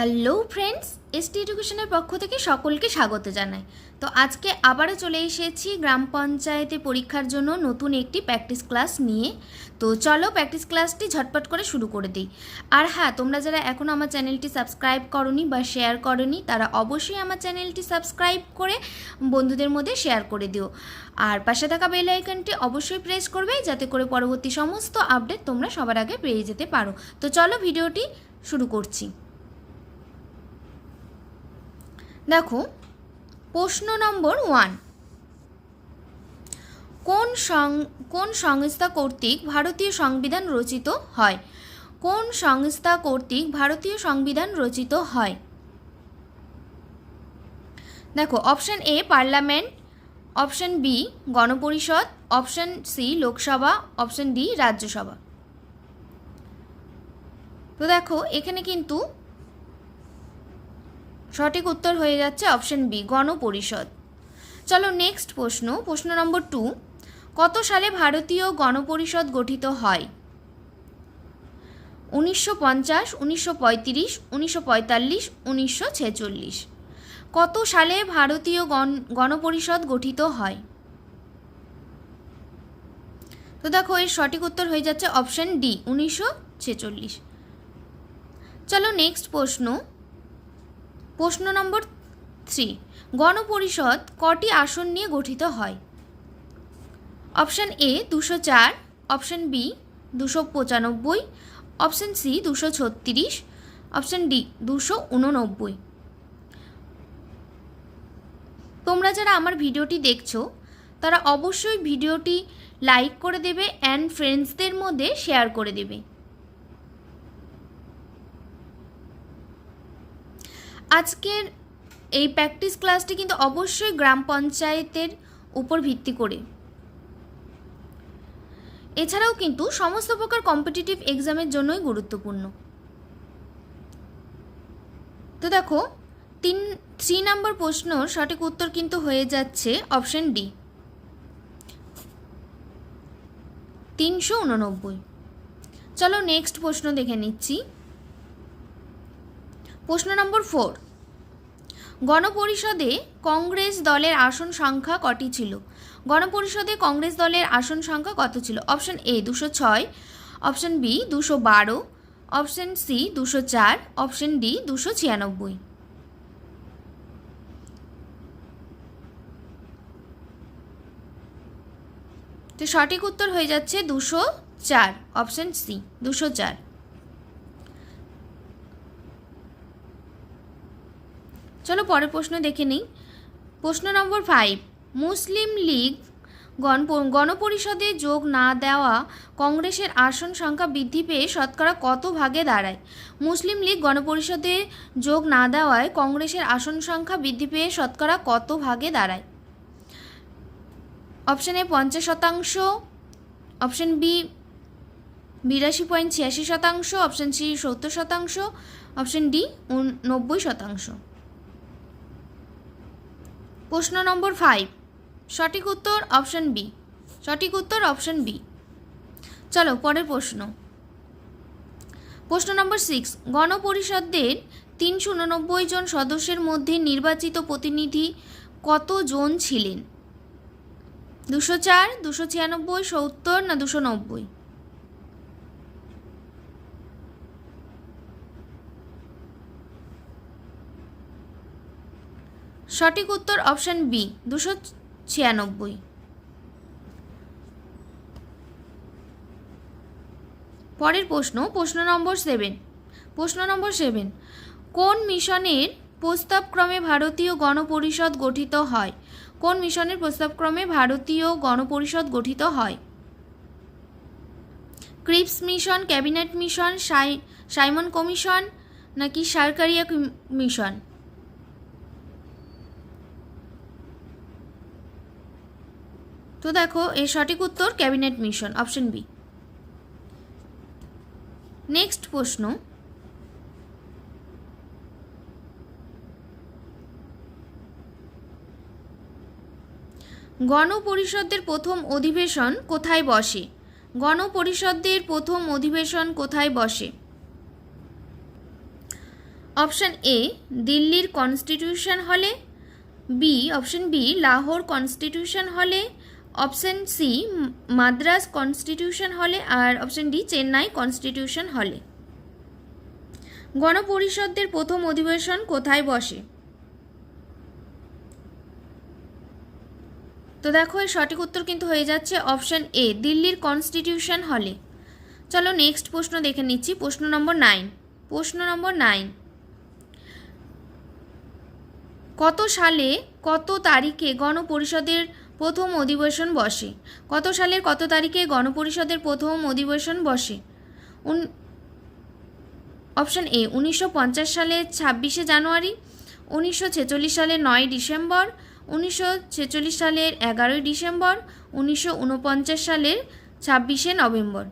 Hello friends ST এডুকেশনের পক্ষ থেকে সকলকে স্বাগত জানাই। তো আজকে আবারও চলে এসেছি গ্রাম পঞ্চায়েতে পরীক্ষার জন্য নতুন একটি প্র্যাকটিস ক্লাস নিয়ে। তো চলো প্র্যাকটিস ক্লাসটি ঝটপট করে শুরু করে দিই। আর হ্যাঁ তোমরা যারা এখনও আমার চ্যানেলটি সাবস্ক্রাইব করনি বা শেয়ার করনি, তারা অবশ্যই আমার চ্যানেলটি সাবস্ক্রাইব করে বন্ধুদের মধ্যে শেয়ার করে দিও। আর পাশে থাকা বেল আইকনটি অবশ্যই প্রেস করবে, যাতে করে পরবর্তী সমস্ত আপডেট তোমরা সবার আগে পেয়ে যেতে পারো। তো চলো ভিডিওটি শুরু করছি। দেখো, প্রশ্ন নম্বর ওয়ান কোন সং, কোন সংস্থা কর্তৃক ভারতীয় সংবিধান রচিত হয়? কোন সংস্থা কর্তৃক ভারতীয় সংবিধান রচিত হয়? দেখো option A parliament option B Gana Parishad option C Lok Sabha option D Rajya Sabha. তো দেখো, এখানে কিন্তু সঠিক উত্তর হয়ে যাচ্ছে অপশন বি, গণপরিষদ। চলো নেক্সট প্রশ্ন প্রশ্ন নম্বর টু কত সালে ভারতীয় গণপরিষদ গঠিত হয়? উনিশশো পঞ্চাশ, উনিশশো পঁয়ত্রিশ, উনিশশো পঁয়তাল্লিশ, উনিশশো ছেচল্লিশ। কত সালে ভারতীয় গণ, গণপরিষদ গঠিত হয়? তো দেখো, এর সঠিক উত্তর হয়ে যাচ্ছে অপশন ডি, উনিশশো ছেচল্লিশ। চলো নেক্সট প্রশ্ন প্রশ্ন নম্বর থ্রি। গণপরিষদ কটি আসন নিয়ে গঠিত হয়? অপশান এ দুশো চার, অপশান বি দুশো পঁচানব্বই, অপশান সি দুশো ছত্রিশ, অপশান ডি দুশো উননব্বই। তোমরা যারা আমার ভিডিওটি দেখছ, তারা অবশ্যই ভিডিওটি লাইক করে দেবে অ্যান্ড ফ্রেন্ডসদের মধ্যে শেয়ার করে দেবে। আজকের এই প্র্যাকটিস ক্লাসটি কিন্তু অবশ্যই গ্রাম পঞ্চায়েতের উপর ভিত্তি করে। এছাড়াও কিন্তু সমস্ত প্রকার কম্পিটিটিভ এক্সামের জন্যই গুরুত্বপূর্ণ। তো দেখো, তিন থ্রি নাম্বার প্রশ্নর সঠিক উত্তর কিন্তু হয়ে যাচ্ছে অপশন ডি তিনশো উননব্বই। চলো নেক্সট প্রশ্ন দেখে নিচ্ছি। প্রশ্ন নম্বর ফোর। গণপরিষদে কংগ্রেস দলের আসন সংখ্যা কটি ছিল? গণপরিষদে কংগ্রেস দলের আসন সংখ্যা কত ছিল? অপশন এ দুশো ছয়, অপশন বি দুশো বারো, অপশন সি দুশো চার, অপশন ডি দুশো ছিয়ানব্বই। তো সঠিক উত্তর হয়ে যাচ্ছে দুশো চার, অপশন সি দুশো চার। চলো পরের প্রশ্ন দেখে নিই। প্রশ্ন নম্বর ফাইভ মুসলিম লীগ গণ গণপরিষদে যোগ না দেওয়া কংগ্রেসের আসন সংখ্যা বৃদ্ধি পেয়ে শতকরা কত ভাগে দাঁড়ায়? মুসলিম লীগ গণপরিষদে যোগ না দেওয়ায় কংগ্রেসের আসন সংখ্যা বৃদ্ধি পেয়ে শতকরা কত ভাগে দাঁড়ায়? অপশন পঞ্চাশ শতাংশ, অপশান বি বিরাশি পয়েন্ট ছিয়াশি শতাংশ, অপশন সি সত্তর শতাংশ, অপশন ডি নব্বই শতাংশ। প্রশ্ন নম্বর ফাইভ সঠিক উত্তর অপশন বি সঠিক উত্তর অপশন বি চলো, পরের প্রশ্ন। প্রশ্ন নম্বর সিক্স গণপরিষদের তিনশো উননব্বই জন সদস্যের মধ্যে নির্বাচিত প্রতিনিধি কত জন ছিলেন? দুশো চার, দুশো ছিয়ানব্বই, সত্তর না দুশো নব্বই? সঠিক উত্তর অপশন বি দুশো ছিয়ানব্বই। পরের প্রশ্ন প্রশ্ন নম্বর সেভেন প্রশ্ন নম্বর সেভেন কোন মিশনের প্রস্তাবক্রমে ভারতীয় গণপরিষদ গঠিত হয়? কোন মিশনের প্রস্তাবক্রমে ভারতীয় গণপরিষদ গঠিত হয়? ক্রিপস মিশন, ক্যাবিনেট মিশন, সাই, সাইমন কমিশন নাকি সরকারিয়া মিশন? তো দেখো, এর সঠিক উত্তর cabinet mission, option B. Next প্রশ্ন। গণপরিষদের প্রথম অধিবেশন কোথায় বসে? গণপরিষদের প্রথম অধিবেশন কোথায় বসে? অপশান এ, দিল্লির constitution hall. B, option B, Lahore constitution hall. Option C, Madras constitution hall আর option D, Chennai constitution hall. গণপরিষদের প্রথম অধিবেশন কোথায় বসে? তো দেখো, এর সঠিক উত্তর কিন্তু হয়ে যাচ্ছে অপশান এ, দিল্লির কনস্টিটিউশন হলে। চলো নেক্সট প্রশ্ন দেখে নিচ্ছি, প্রশ্ন নম্বর নাইন, প্রশ্ন নম্বর নাইন। কত সালে, কত তারিখে গণপরিষদের প্রথম অধিবেশন বসে। কত সালের কত তারিখে গণপরিষদের প্রথম অধিবেশন বসে? উন অপশান এ, উনিশশো পঞ্চাশ সালের ছাব্বিশে জানুয়ারি, উনিশশো ছেচল্লিশ সালের নয় ডিসেম্বর, উনিশশো ছেচল্লিশ সালের এগারোই ডিসেম্বর, উনিশশো উনপঞ্চাশ সালের ছাব্বিশে নভেম্বর।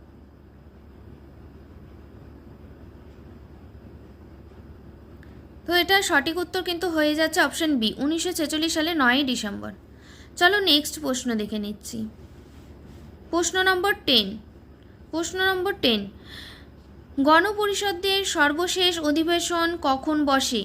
তো এটা সঠিক উত্তর কিন্তু হয়ে যাচ্ছে অপশন বি, উনিশশো ছেচল্লিশ সালে নয়ই ডিসেম্বর। চলো নেক্সট প্রশ্ন দেখে নিচ্ছি। প্রশ্ন নম্বর টেন প্রশ্ন নম্বর টেন গণপরিষদের সর্বশেষ অধিবেশন কখন বসে?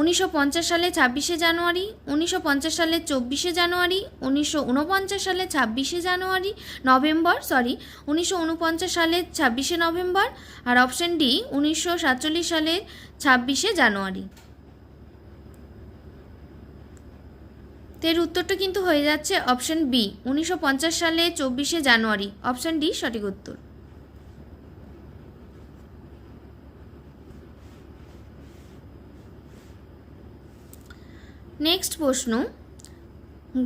উনিশশো পঞ্চাশ সালে ছাব্বিশে জানুয়ারি, উনিশশো পঞ্চাশ সালে চব্বিশে জানুয়ারি, উনিশশো উনপঞ্চাশ সালে ছাব্বিশে জানুয়ারি, নভেম্বর সরি উনিশশো উনপঞ্চাশ সালে ছাব্বিশে নভেম্বর, আর অপশন ডি উনিশশো সাতচল্লিশ সালে ছাব্বিশে জানুয়ারি। তো এর উত্তরটা কিন্তু হয়ে যাচ্ছে অপশন বি, উনিশশো পঞ্চাশ সালে চব্বিশে জানুয়ারি। অপশন ডি, সঠিক উত্তর। নেক্সট প্রশ্ন।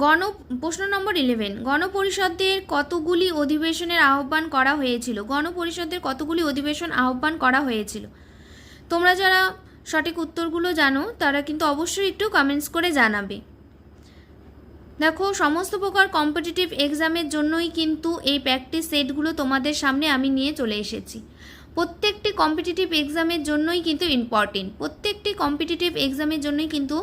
গণ, প্রশ্ন নম্বর ইলেভেন গণপরিষদের কতগুলি অধিবেশনের আহ্বান করা হয়েছিল? গণপরিষদের কতগুলি অধিবেশন আহ্বান করা হয়েছিল? তোমরা যারা সঠিক উত্তরগুলো জানো, তারা কিন্তু অবশ্যই একটু কমেন্টস করে জানাবে। দেখো, সমস্ত প্রকার কম্পিটিটিভ এক্সামের জন্যই কিন্তু এই প্র্যাকটিস সেটগুলো তোমাদের সামনে আমি নিয়ে চলে এসেছি। প্রত্যেকটি কম্পিটিটিভ এক্সামের জন্যই কিন্তু ইম্পর্টেন্ট প্রত্যেকটি কম্পিটিটিভ এক্সামের জন্যই কিন্তু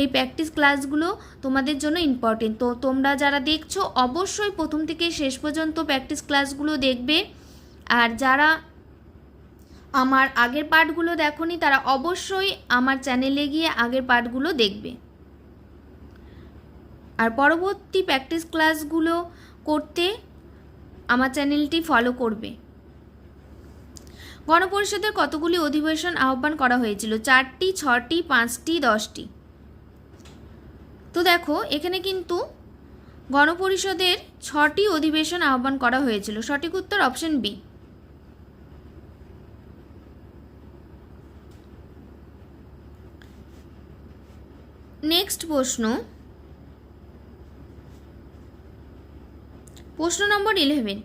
এই প্র্যাকটিস ক্লাসগুলো তোমাদের জন্য ইম্পর্টেন্ট তো তোমরা যারা দেখছ, অবশ্যই প্রথম থেকে শেষ পর্যন্ত প্র্যাকটিস ক্লাসগুলো দেখবে। আর যারা আমার আগের পার্টগুলো দেখোনি, তারা অবশ্যই আমার চ্যানেলে গিয়ে আগের পার্টগুলো দেখবে। আর পরবর্তী প্র্যাকটিস ক্লাসগুলো করতে আমার চ্যানেলটি ফলো করবে। গণপরিষদের কতগুলি অধিবেশন আহ্বান করা হয়েছিল? চারটি, ছটি, পাঁচটি, দশটি। তো দেখো, এখানে কিন্তু গণপরিষদের ছটি অধিবেশন আহ্বান করা হয়েছিল। সঠিক উত্তর অপশন বি নেক্সট প্রশ্ন। প্রশ্ন নম্বর ইলেভেন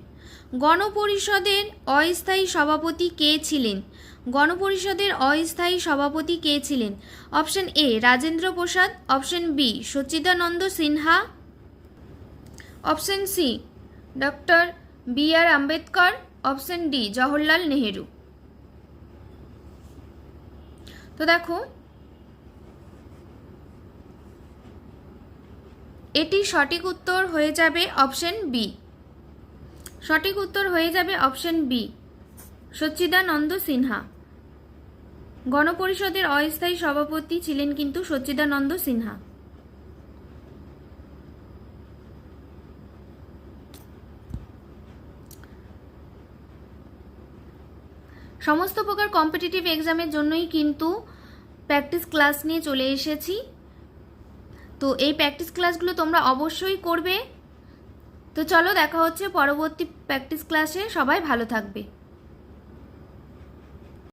গণপরিষদের অস্থায়ী সভাপতি কে ছিলেন? গণপরিষদের অস্থায়ী সভাপতি কে ছিলেন? Option A, Rajendra Prasad. Option B, Sachchidananda Sinha. Option C, doctor B R Ambedkar. Option D, Jawaharlal Nehru. তো দেখো, এটি সঠিক উত্তর হয়ে যাবে অপশন বি। সঠিক উত্তর হয়ে যাবে অপশন বি। সচ্চিদানন্দ সিনহা। গণপরিষদের অস্থায়ী সভাপতি ছিলেন কিন্তু সচ্চিদানন্দ সিনহা। সমস্ত প্রকার কম্পিটিটিভ এক্সামের জন্যই কিন্তু প্র্যাকটিস ক্লাস নিয়ে চলে এসেছি। তো এই প্র্যাকটিস ক্লাসগুলো তোমরা অবশ্যই করবে। তো চলো দেখা হচ্ছে পরবর্তী প্র্যাকটিস ক্লাসে সবাই ভালো থাকবে।